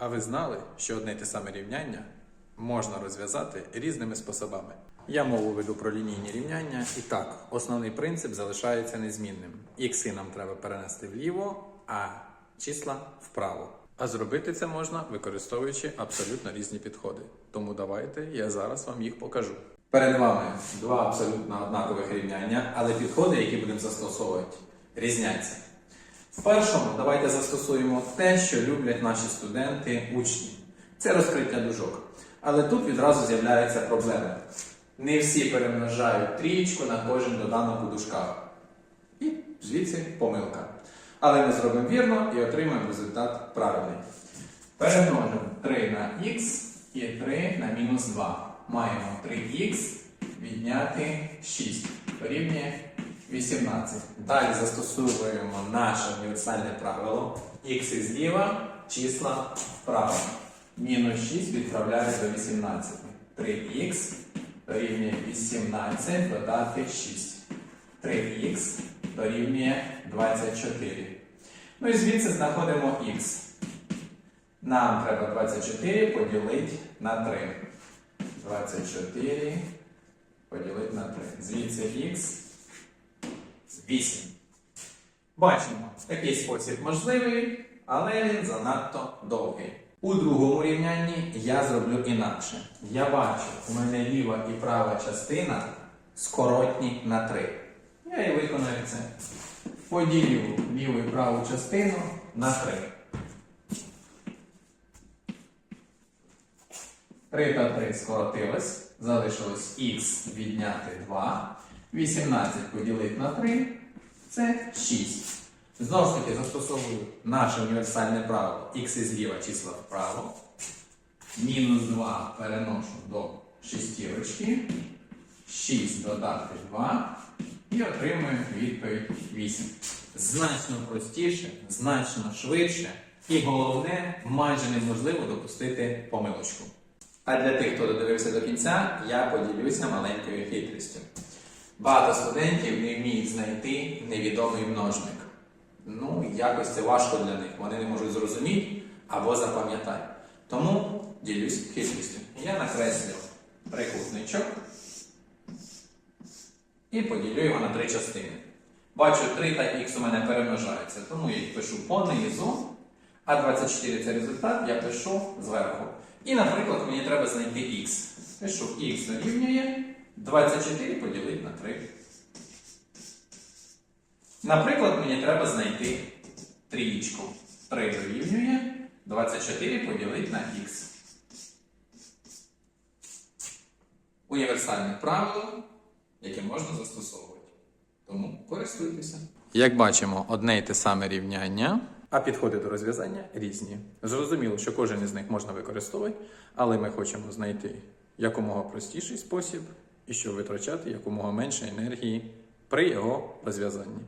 А ви знали, що одне й те саме рівняння можна розв'язати різними способами? Я мову веду про лінійні рівняння, і так, основний принцип залишається незмінним. Ікси нам треба перенести вліво, а числа вправо. А зробити це можна, використовуючи абсолютно різні підходи. Тому давайте я зараз вам їх покажу. Перед вами два абсолютно однакових рівняння, але підходи, які будемо застосовувати, різняться. В першому давайте застосуємо те, що люблять наші студенти, учні. Це розкриття дужок. Але тут відразу з'являється проблема. Не всі перемножають трієчку на кожен доданок у дужках. І звідси помилка. Але ми зробимо вірно і отримаємо результат правильний. Перемножимо 3 на х і 3 на мінус 2. Маємо 3х відняти 6. Порівнює 18. Далі застосовуємо наше універсальне правило. Х зліва, числа вправо. Мінус 6 відправляю до 18. 3х дорівнює 18 додати 6. 3х дорівнює 24. Ну і звідси знаходимо х. Нам треба 24 поділити на 3. 24 поділити на 3. Звідси х 8. Бачимо, такий спосіб можливий, але він занадто довгий. У другому рівнянні я зроблю інакше. Я бачу, у мене ліва і права частина скоротні на 3. Я і виконую це. Поділю ліву і праву частину на 3. 3 та 3 скоротилось, залишилось х відняти 2. 18 поділити на 3 це 6. Знову ж таки застосовую наше універсальне правило х зліва числа вправо. Мінус 2 переношу до шестірочки. 6 додати 2 і отримую відповідь 8. Значно простіше, значно швидше і головне, майже неможливо допустити помилочку. А для тих, хто додивився до кінця, я поділюся маленькою хитрістю. Багато студентів не вміють знайти невідомий множник. Ну, якось це важко для них. Вони не можуть зрозуміти або запам'ятати. Тому ділюсь хитрістю. Я накреслю трикутничок і поділю його на три частини. Бачу, 3 та х у мене перемножаються, тому я їх пишу понизу, а 24 це результат, я пишу зверху. І, наприклад, мені треба знайти х. Пишу х дорівнює 24 поділити на 3. Наприклад, мені треба знайти трієчку. 3 дорівнює 24 поділити на х. Універсальне правило, яке можна застосовувати. Тому користуйтеся. Як бачимо, одне й те саме рівняння, а підходи до розв'язання різні. Зрозуміло, що кожен із них можна використовувати, але ми хочемо знайти якомога простіший спосіб і щоб витрачати якомога менше енергії при його розв'язанні.